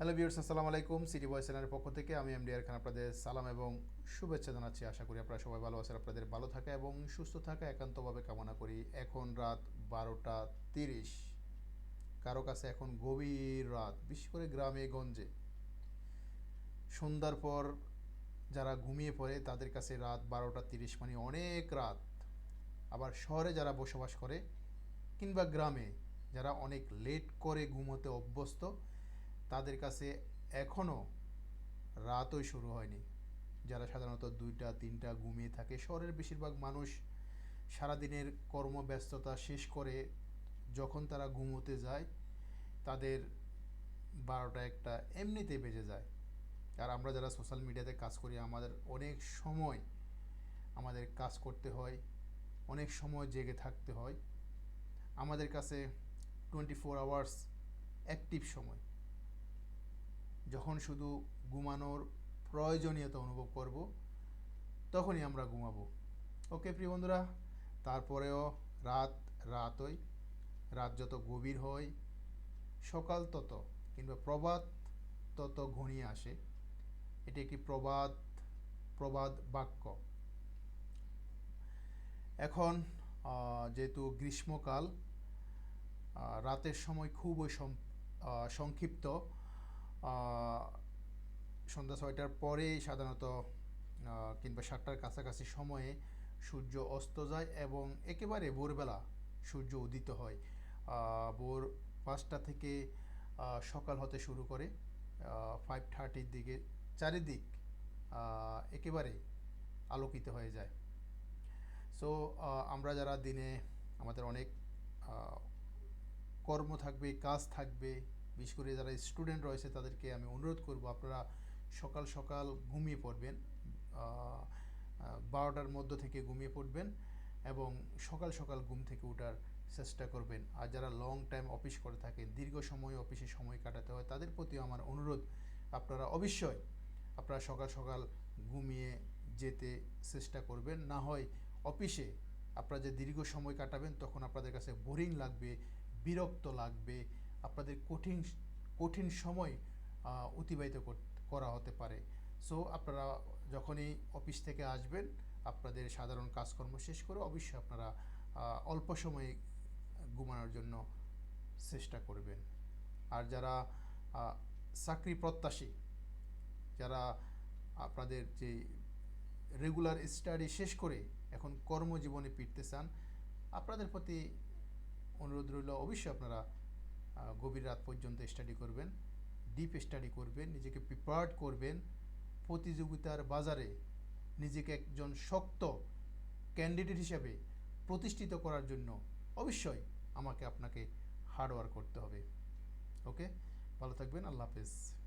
Hello viewers আসসালামু আলাইকুম। City বয় চ্যানেলের পক্ষ থেকে আমি এমডিআর খান আপনাদের সালাম এবং শুভেচ্ছা জানাচ্ছি। আশা করি আপনারা সবাই ভালো আছেন, আপনাদের ভালো থাকা এবং সুস্থ থাকা একান্তভাবে কামনা করি। এখন রাত বারোটা তিরিশ। কারও কাছে এখন গভীর রাত, বিশেষ করে গ্রামে, গঞ্জে। সন্ধ্যার পর যারা ঘুমিয়ে পড়ে, তাদের কাছে রাত বারোটা তিরিশ মানে অনেক রাত। আবার শহরে যারা বসবাস করে কিংবা গ্রামে যারা অনেক লেট করে ঘুমোতে অভ্যস্ত তাদের কাছে এখনও রাতই শুরু হয়নি। যারা সাধারণত দুইটা, তিনটা ঘুমিয়ে থাকে, শহরের বেশিরভাগ মানুষ সারাদিনের কর্মব্যস্ততা শেষ করে যখন তারা ঘুমোতে যায়, তাদের বারোটা, একটা এমনিতে বেজে যায়। আর আমরা যারা সোশ্যাল মিডিয়াতে কাজ করি, আমাদের অনেক সময় আমাদের কাজ করতে হয়, অনেক সময় জেগে থাকতে হয়। আমাদের কাছে টোয়েন্টি ফোর আওয়ার্স অ্যাক্টিভ সময়। যখন শুধু ঘুমানোর প্রয়োজনীয়তা অনুভব করব, তখনই আমরা ঘুমাবো। ওকে, প্রিয় বন্ধুরা? তারপরেও রাত রাতই, রাত যত গভীর হয়, সকাল তত, কিংবা প্রবাদ তত ঘনিয়ে আসে। এটি একটি প্রবাদ প্রবাদ বাক্য। এখন যেহেতু গ্রীষ্মকাল রাতের সময় খুবই সংক্ষিপ্ত সন্ধ্যা ছয়টার পরেই সাধারণত কিংবা সাতটার কাছাকাছি সময়ে সূর্য অস্ত যায় এবং একেবারে ভোরবেলা সূর্য উদিত হয়। ভোর পাঁচটা থেকে সকাল হতে শুরু করে ফাইভ থার্টির দিকে চারিদিক একেবারে আলোকিত হয়ে যায়। সো আমরা যারা দিনে আমাদের অনেক কর্ম থাকবে, কাজ থাকবে বিশেষ করে যারা স্টুডেন্ট রয়েছে তাদেরকে আমি অনুরোধ করব, আপনারা সকাল সকাল ঘুমিয়ে পড়বেন বারোটার মধ্য থেকে ঘুমিয়ে পড়বেন এবং সকাল সকাল ঘুম থেকে ওঠার চেষ্টা করবেন। আর যারা লং টাইম অফিস করে থাকেন, দীর্ঘ সময় অফিসে সময় কাটাতে হয়, তাদের প্রতি আমার অনুরোধ, আপনারা অবশ্যই আপনারা সকাল সকাল ঘুমিয়ে যেতে চেষ্টা করবেন। না হয় অফিসে আপনারা যে দীর্ঘ সময় কাটাবেন, তখন আপনাদের কাছে বোরিং লাগবে, বিরক্ত লাগবে আপনাদের কঠিন কঠিন সময় অতিবাহিত করা হতে পারে। সো আপনারা যখনই অফিস থেকে আসবেন, আপনাদের সাধারণ কাজকর্ম শেষ করে অবশ্যই আপনারা অল্প সময়ে ঘুমানোর জন্য চেষ্টা করবেন। আর যারা চাকরি প্রত্যাশী, যারা আপনাদের যে রেগুলার স্টাডি শেষ করে এখন কর্মজীবনে ফিরতে চান, আপনাদের প্রতি অনুরোধ রইল, অবশ্যই আপনারা গভীর রাত পর্যন্ত স্টাডি করবেন ডিপ স্টাডি করবেন, নিজেকে প্রিপেয়ার্ড করবেন। প্রতিযোগিতার বাজারে নিজেকে একজন শক্ত ক্যান্ডিডেট হিসাবে প্রতিষ্ঠিত করার জন্য অবশ্যই আমাকে আপনাকে হার্ডওয়ার্ক করতে হবে। ওকে ভালো থাকবেন, আল্লাহ হাফেজ।